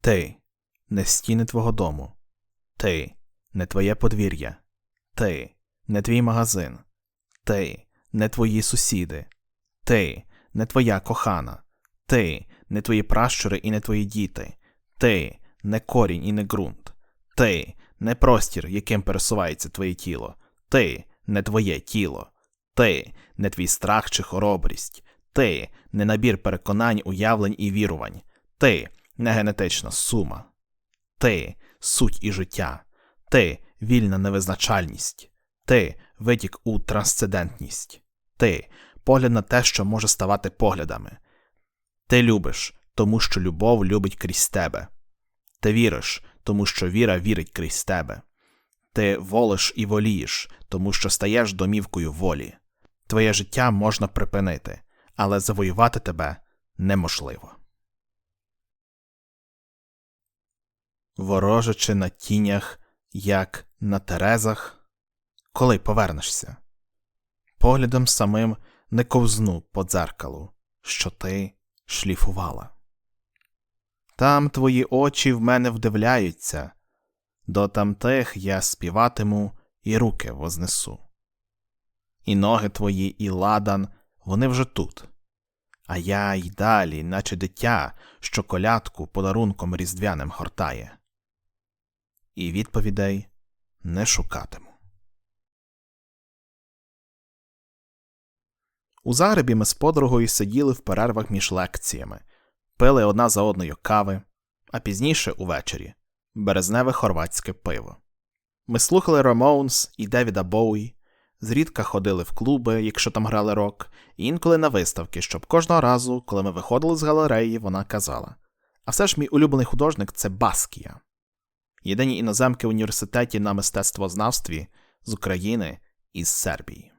Ти не стіни твого дому, ти не твоє подвір'я, ти не твій магазин, ти не твої сусіди, ти не твоя кохана, ти не твої пращури і не твої діти, ти не корінь і не ґрунт, ти не простір, яким пересувається твоє тіло, ти не твоє тіло, ти не твій страх чи хоробрість, ти не набір переконань, уявлень і вірувань, ти не генетична сума, ти суть і життя, ти вільна невизначальність, ти витік у трансцендентність, ти погляд на те, що може ставати поглядами. Ти любиш, тому що любов любить крізь тебе. Ти віриш, тому що віра вірить крізь тебе. Ти волиш і волієш, тому що стаєш домівкою волі. Твоє життя можна припинити, але завоювати тебе неможливо. Ворожачи на тінях, як на терезах, коли повернешся, поглядом самим не ковзну по дзеркалу, що ти шліфувала. Там твої очі в мене вдивляються, до тамтих я співатиму і руки вознесу. І ноги твої, і ладан, вони вже тут, а я й далі, наче дитя, що колядку подарунком різдвяним гортає. І відповідей не шукатиму. У Загребі ми з подругою сиділи в перервах між лекціями, пили одна за одною кави, а пізніше увечері березневе хорватське пиво. Ми слухали Ромоунс і Девіда Боуї, зрідка ходили в клуби, якщо там грали рок, і інколи на виставки, щоб кожного разу, коли ми виходили з галереї, вона казала: А все ж мій улюблений художник це Баскія. Єдині іноземки в університеті на мистецтвознавстві з України і з Сербії.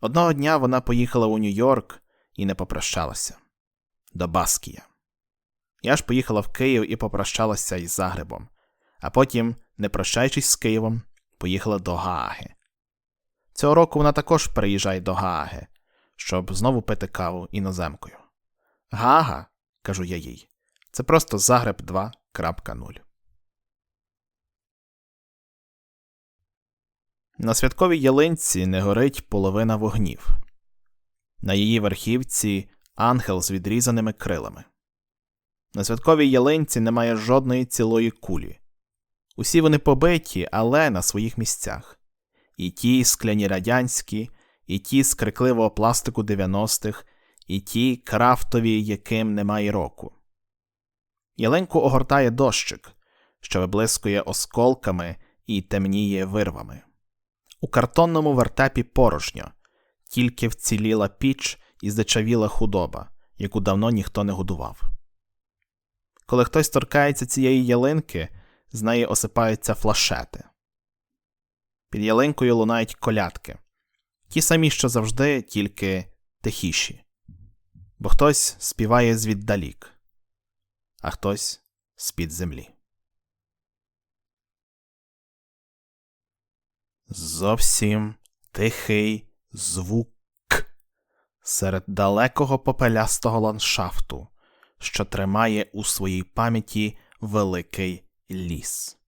Одного дня вона поїхала у Нью-Йорк і не попрощалася до Баскія. Я ж поїхала в Київ і попрощалася із Загребом, а потім, не прощаючись з Києвом, поїхала до Гааги. Цього року вона також переїжджає до Гааги, щоб знову пити каву іноземкою. Гага, кажу я їй, це просто Загреб 2.0. На святковій ялинці не горить половина вогнів. На її верхівці ангел з відрізаними крилами. На святковій ялинці немає жодної цілої кулі. Усі вони побиті, але на своїх місцях. І ті скляні радянські, і ті з крикливого пластику 90-х, і ті крафтові, яким немає року. Ялинку огортає дощик, що виблискує осколками і темніє вирвами. У картонному вертепі порожньо, тільки вціліла піч і здичавіла худоба, яку давно ніхто не годував. Коли хтось торкається цієї ялинки, з неї осипаються флашети. Під ялинкою лунають колядки, ті самі, що завжди, тільки тихіші, бо хтось співає звіддалік, а хтось з під землі. Зовсім тихий звук серед далекого попелястого ландшафту, що тримає у своїй пам'яті великий ліс.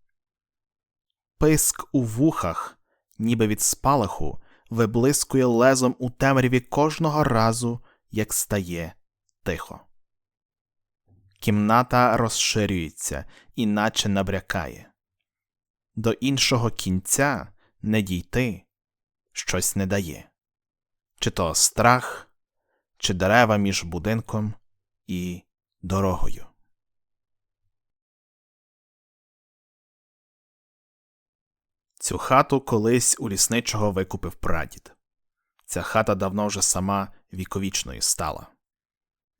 Писк у вухах, ніби від спалаху, виблискує лезом у темряві кожного разу, як стає тихо. Кімната розширюється, іначе набрякає. До іншого кінця не дійти щось не дає, чи то страх, чи дерева між будинком і дорогою. Цю хату колись у лісничого викупив прадід. Ця хата давно вже сама віковічною стала.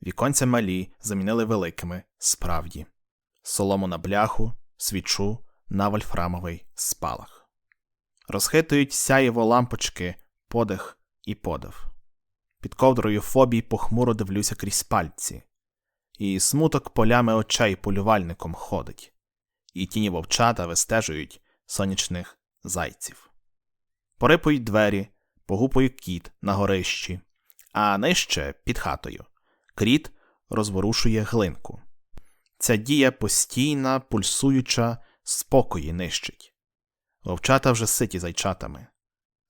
Віконця малі замінили великими справді, солому на бляху, свічу на вольфрамовий спалах розхитують сяєво лампочки, подих і подив. Під ковдрою фобій похмуро дивлюся крізь пальці, і смуток полями очей полювальником ходить, і тіні вовчата вистежують сонячних зайців. Порипують двері, погупує кіт на горищі, а нижче під хатою. Кріт розворушує глинку. Ця дія постійна, пульсуюча, спокої нищить. Вовчата вже ситі зайчатами.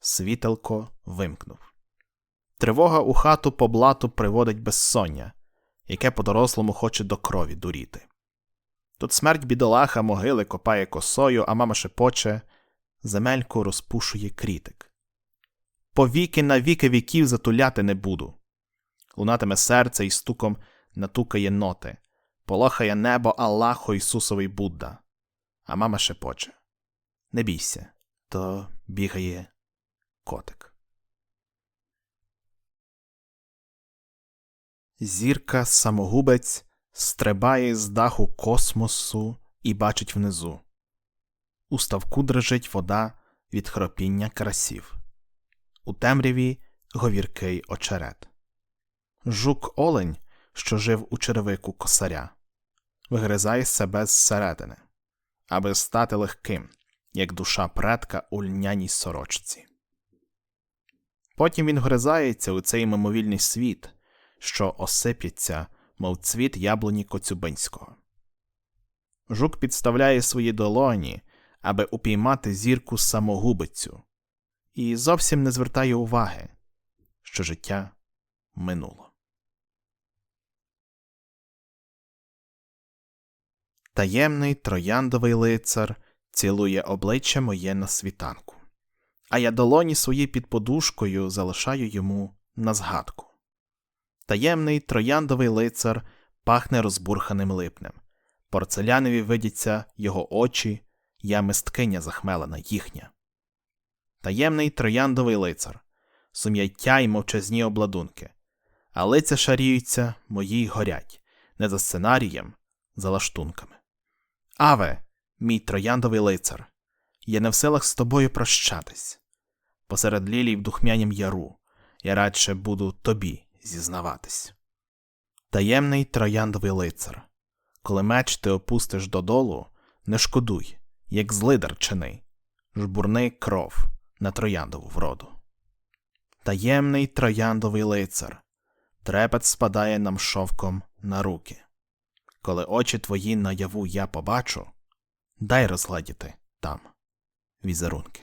Світелко вимкнув. Тривога у хату по блату приводить безсоння, яке по-дорослому хоче до крові дуріти. Тут смерть бідолаха могили копає косою, а мама шепоче, земельку розпушує крітик. Повіки на віки віків затуляти не буду. Лунатиме серце і стуком натукає ноти, полохає небо Аллахо Ісусовий Будда. А мама шепоче. Не бійся, то бігає котик. Зірка самогубець стрибає з даху космосу і бачить внизу. У ставку дрижить вода від хропіння красів. У темряві говіркий очерет. Жук олень, що жив у черевику косаря, вигризає себе зсередини, аби стати легким, як душа предка у льняній сорочці. Потім він вгризається у цей мимовільний світ, що осип'ється, мов цвіт яблуні Коцюбинського. Жук підставляє свої долоні, аби упіймати зірку самогубицю, і зовсім не звертає уваги, що життя минуло. Таємний трояндовий лицар цілує обличчя моє на світанку, а я долоні свої під подушкою залишаю йому на згадку. Таємний трояндовий лицар пахне розбурханим липнем. Порцелянові видяться його очі, я мисткиня захмелена їхня. Таємний трояндовий лицар, сум'яття й мовчазні обладунки, а лиця шаріються, мої й горять, не за сценарієм, за лаштунками. Аве, мій трояндовий лицар, я не в силах з тобою прощатись. Посеред лілій в духмянім яру я радше буду тобі зізнаватись. Таємний трояндовий лицар. Коли меч ти опустиш додолу, не шкодуй, як злидар чини, жбурни кров на трояндову вроду. Таємний трояндовий лицар. Трепет спадає нам шовком на руки. Коли очі твої наяву я побачу, дай розгладіти там візерунки.